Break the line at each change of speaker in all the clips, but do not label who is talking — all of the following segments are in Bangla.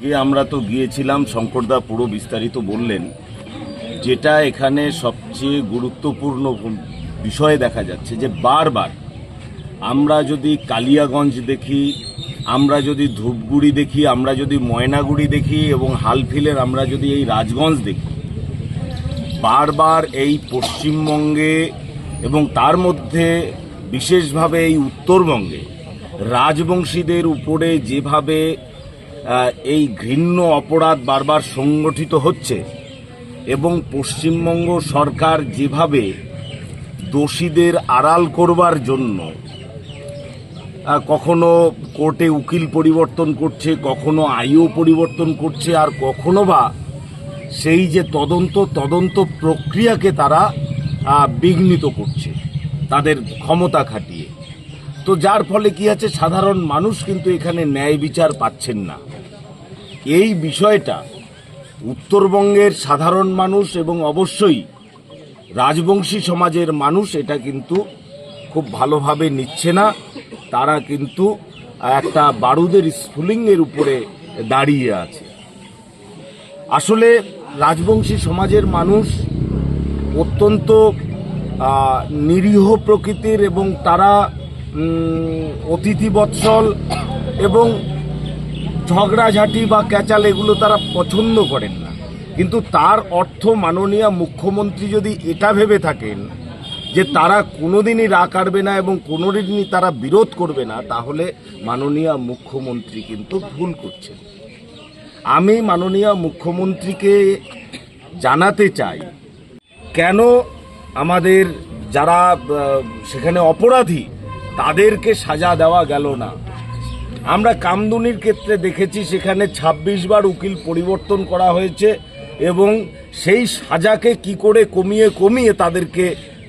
আজকে আমরা তো গিয়েছিলাম, শঙ্করদা পুরো বিস্তারিত বললেন, যেটা এখানে সবচেয়ে গুরুত্বপূর্ণ বিষয় দেখা যাচ্ছে যে বারবার আমরা যদি কালিয়াগঞ্জ দেখি, আমরা যদি ধূপগুড়ি দেখি, আমরা যদি ময়নাগুড়ি দেখি এবং হালফিলের আমরা যদি এই রাজগঞ্জ দেখি, বারবার এই পশ্চিমবঙ্গে এবং তার মধ্যে বিশেষভাবে এই উত্তরবঙ্গে রাজবংশীদের উপরে যেভাবে এই ঘৃণ্য অপরাধ বারবার সংগঠিত হচ্ছে এবং পশ্চিমবঙ্গ সরকার যেভাবে দোষীদের আড়াল করবার জন্য কখনো কোর্টে উকিল পরিবর্তন করছে, কখনো আইও পরিবর্তন করছে, আর কখনো বা সেই যে তদন্ত তদন্ত প্রক্রিয়াকে তারা বিঘ্নিত করছে, তাদের ক্ষমতা খাটিয়ে। তো যার ফলে কি আছে? সাধারণ মানুষ কিন্তু এখানে ন্যায় বিচার পাচ্ছেন না। এই বিষয়টা উত্তরবঙ্গের সাধারণ মানুষ এবং অবশ্যই রাজবংশী সমাজের মানুষ এটা কিন্তু খুব ভালোভাবে নিচ্ছে না। তারা কিন্তু একটা বারুদের স্ফুলিংয়ের উপরে দাঁড়িয়ে আছে। আসলে রাজবংশী সমাজের মানুষ অত্যন্ত নিরীহ প্রকৃতির এবং তারা অতিথি বৎসল এবং ঝগড়াঝাঁটি বা ক্যাচাল এগুলো তারা পছন্দ করেন না। কিন্তু তার অর্থ মাননীয় মুখ্যমন্ত্রী যদি এটা ভেবে থাকেন যে তারা কোনোদিনই রা কাটবে না এবং কোনোদিনই তারা বিরোধ করবে না, তাহলে মাননীয় মুখ্যমন্ত্রী কিন্তু ভুল করছেন। আমি মাননীয় মুখ্যমন্ত্রীকে জানাতে চাই, কেন আমাদের যারা সেখানে অপরাধী, তাদেরকে সাজা দেওয়া গেল না? আমরা কামদুনির ক্ষেত্রে দেখেছি সেখানে ২৬ বার উকিল পরিবর্তন করা হয়েছে এবং সেই সাজাকে কি করে কমিয়ে কমিয়ে তাদেরকে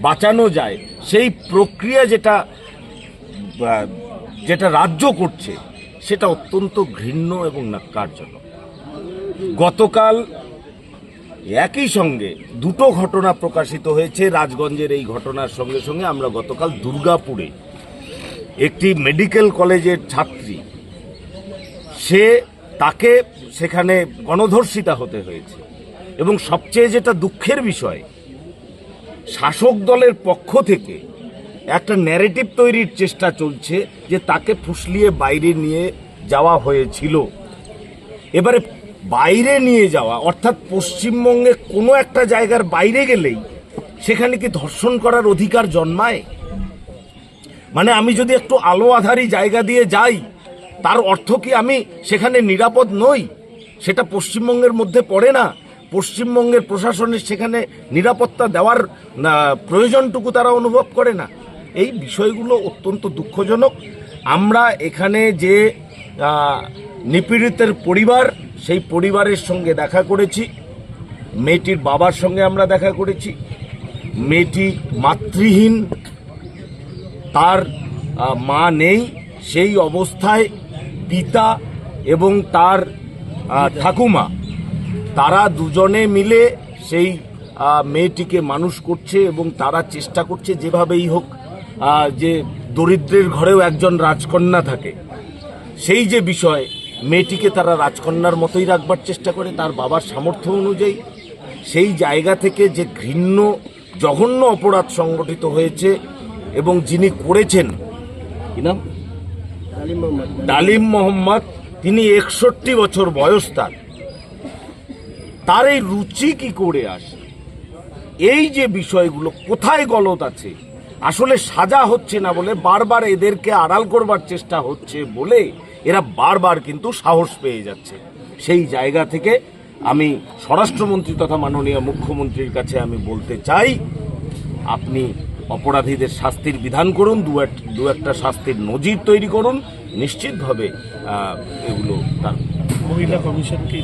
বাঁচানো যায়, সেই প্রক্রিয়া যেটা যেটা রাজ্য করছে, সেটা অত্যন্ত ঘৃণ্য এবং নাক্কারজনক গতকাল একই সঙ্গে দুটো ঘটনা প্রকাশিত হয়েছে, রাজগঞ্জের এই ঘটনার সঙ্গে সঙ্গে আমরা গতকাল দুর্গাপুরে একটি মেডিকেল কলেজের ছাত্রী। সে তাকে সেখানে গণধর্ষিতা হতে হয়েছে। এবং সবচেয়ে যেটা দুঃখের বিষয়, শাসক দলের পক্ষ থেকে একটা ন্যারেটিভ তৈরির চেষ্টা চলছে যে তাকে ফুসলিয়ে বাইরে নিয়ে যাওয়া হয়েছিল। এবারে বাইরে নিয়ে যাওয়া, অর্থাৎ পশ্চিমবঙ্গে কোনো একটা জায়গার বাইরে গেলেই সেখানে কি ধর্ষণ করার অধিকার জন্মায়? মানে আমি যদি একটু আলো আধারি জায়গা দিয়ে যাই, তার অর্থ কি আমি সেখানে নিরাপদ নই? সেটা পশ্চিমবঙ্গের মধ্যে পড়ে না। পশ্চিমবঙ্গের প্রশাসনের সেখানে নিরাপত্তা দেওয়ার প্রয়োজনটুকু তারা অনুভব করে না। এই বিষয়গুলো অত্যন্ত দুঃখজনক। আমরা এখানে যে নিপীড়িতের পরিবার, সেই পরিবারের সঙ্গে দেখা করেছি। মেয়েটির বাবার সঙ্গে আমরা দেখা করেছি। মেয়েটি মাতৃহীন তার মা নেই, সেই অবস্থায় পিতা এবং তার ঠাকুমা। তারা দুজনে মিলে সেই মেয়েটিকে মানুষ করছে এবং তারা চেষ্টা করছে যেভাবেই হোক যে দরিদ্রের ঘরেও একজন রাজকন্যা থাকে। সেই যে বিষয়, মেয়েটিকে তারা রাজকন্যার মতোই রাখবার চেষ্টা করে, তার বাবার সামর্থ্য অনুযায়ী। সেই জায়গা থেকে যে ঘৃণ্য, জঘন্য অপরাধ সংগঠিত হয়েছে এবং যিনি করেছেন কি নাম? ডালিম মোহাম্মদ। তিনি একষট্টি বছর বয়স তার। তার এই রুচি কি করে আসে? এই যে বিষয়গুলো কোথায় গলত আছে? আসলে সাজা হচ্ছে না বলে বারবার এদেরকে আড়াল করবার চেষ্টা হচ্ছে বলে এরা বারবার কিন্তু সাহস পেয়ে যাচ্ছে। সেই জায়গা থেকে আমি স্বরাষ্ট্রমন্ত্রী তথা মাননীয় মুখ্যমন্ত্রীর কাছে আমি বলতে চাই, আপনি অপরাধীদের শাস্তির বিধান করুন, দু এক- দু একটা শাস্তির নজির তৈরি করুন। নিশ্চিতভাবে এগুলো তার
মহিলা কমিশনকে